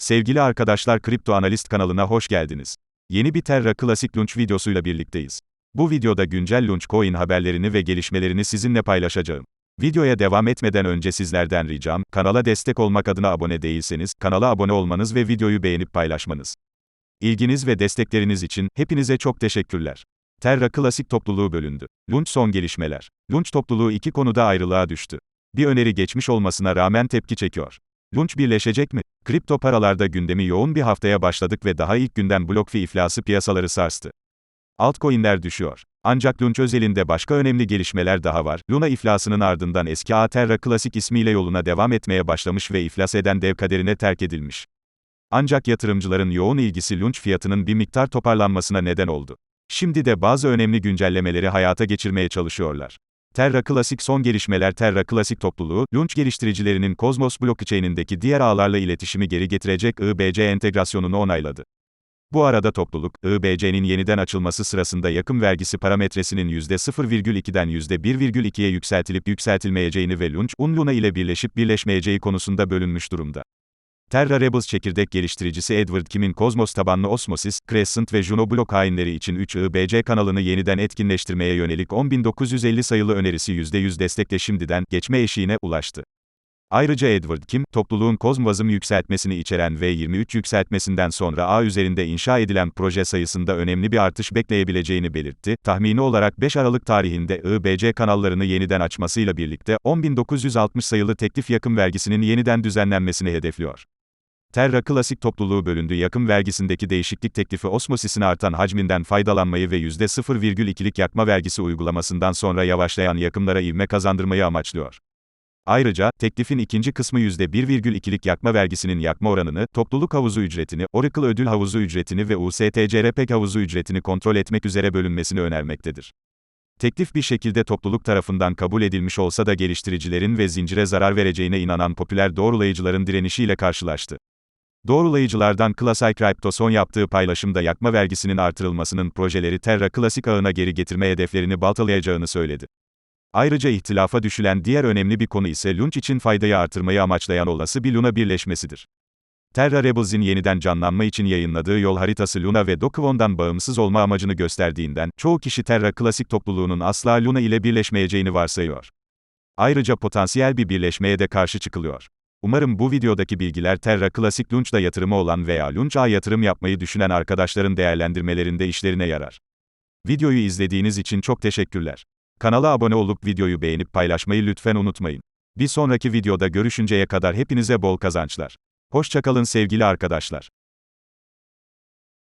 Sevgili arkadaşlar Kripto Analist kanalına hoş geldiniz. Yeni bir Terra Classic Launch videosuyla birlikteyiz. Bu videoda güncel Launch Coin haberlerini ve gelişmelerini sizinle paylaşacağım. Videoya devam etmeden önce sizlerden ricam, kanala destek olmak adına abone değilseniz, kanala abone olmanız ve videoyu beğenip paylaşmanız. İlginiz ve destekleriniz için, hepinize çok teşekkürler. Terra Classic topluluğu bölündü. Launch son gelişmeler. Launch topluluğu iki konuda ayrılığa düştü. Bir öneri geçmiş olmasına rağmen tepki çekiyor. Launch birleşecek mi? Kripto paralarda gündemi yoğun bir haftaya başladık ve daha ilk günden BlockFi iflası piyasaları sarstı. Altcoin'ler düşüyor. Ancak Launch özelinde başka önemli gelişmeler daha var. Luna iflasının ardından eski Aterra Classic ismiyle yoluna devam etmeye başlamış ve iflas eden dev kaderine terk edilmiş. Ancak yatırımcıların yoğun ilgisi Launch fiyatının bir miktar toparlanmasına neden oldu. Şimdi de bazı önemli güncellemeleri hayata geçirmeye çalışıyorlar. Terra Classic son gelişmeler Terra Classic topluluğu, Launch geliştiricilerinin Cosmos blockchain'indeki diğer ağlarla iletişimi geri getirecek IBC entegrasyonunu onayladı. Bu arada topluluk, IBC'nin yeniden açılması sırasında yakım vergisi parametresinin %0,2'den %1,2'ye yükseltilip yükseltilmeyeceğini ve Launch, Unluna ile birleşip birleşmeyeceği konusunda bölünmüş durumda. Terra Rebels çekirdek geliştiricisi Edward Kim'in Cosmos tabanlı Osmosis, Crescent ve Juno blok hainleri için 3 IBC kanalını yeniden etkinleştirmeye yönelik 10.950 sayılı önerisi %100 destekle şimdiden, geçme eşiğine, ulaştı. Ayrıca Edward Kim, topluluğun Kozmvazım yükseltmesini içeren V23 yükseltmesinden sonra ağ üzerinde inşa edilen proje sayısında önemli bir artış bekleyebileceğini belirtti. Tahmini olarak 5 Aralık tarihinde IBC kanallarını yeniden açmasıyla birlikte 10.960 sayılı teklif yakın vergisinin yeniden düzenlenmesini hedefliyor. Terra Classic topluluğu bölündü yakım vergisindeki değişiklik teklifi Osmosis'in artan hacminden faydalanmayı ve %0,2'lik yakma vergisi uygulamasından sonra yavaşlayan yakımlara ivme kazandırmayı amaçlıyor. Ayrıca, teklifin ikinci kısmı %1,2'lik yakma vergisinin yakma oranını, topluluk havuzu ücretini, Oracle ödül havuzu ücretini ve USTCRPEG havuzu ücretini kontrol etmek üzere bölünmesini önermektedir. Teklif bir şekilde topluluk tarafından kabul edilmiş olsa da geliştiricilerin ve zincire zarar vereceğine inanan popüler doğrulayıcıların direnişiyle karşılaştı. Doğrulayıcılardan Classic Crypto son yaptığı paylaşımda yakma vergisinin artırılmasının projeleri Terra Classic ağına geri getirme hedeflerini baltalayacağını söyledi. Ayrıca ihtilafa düşülen diğer önemli bir konu ise Launch için faydayı artırmayı amaçlayan olası bir Luna birleşmesidir. Terra Rebels'in yeniden canlanma için yayınladığı yol haritası Luna ve Dokuvon'dan bağımsız olma amacını gösterdiğinden, çoğu kişi Terra Classic topluluğunun asla Luna ile birleşmeyeceğini varsayıyor. Ayrıca potansiyel bir birleşmeye de karşı çıkılıyor. Umarım bu videodaki bilgiler Terra Classic Launch'da yatırımı olan veya Launch'a yatırım yapmayı düşünen arkadaşların değerlendirmelerinde işlerine yarar. Videoyu izlediğiniz için çok teşekkürler. Kanala abone olup videoyu beğenip paylaşmayı lütfen unutmayın. Bir sonraki videoda görüşünceye kadar hepinize bol kazançlar. Hoşçakalın sevgili arkadaşlar.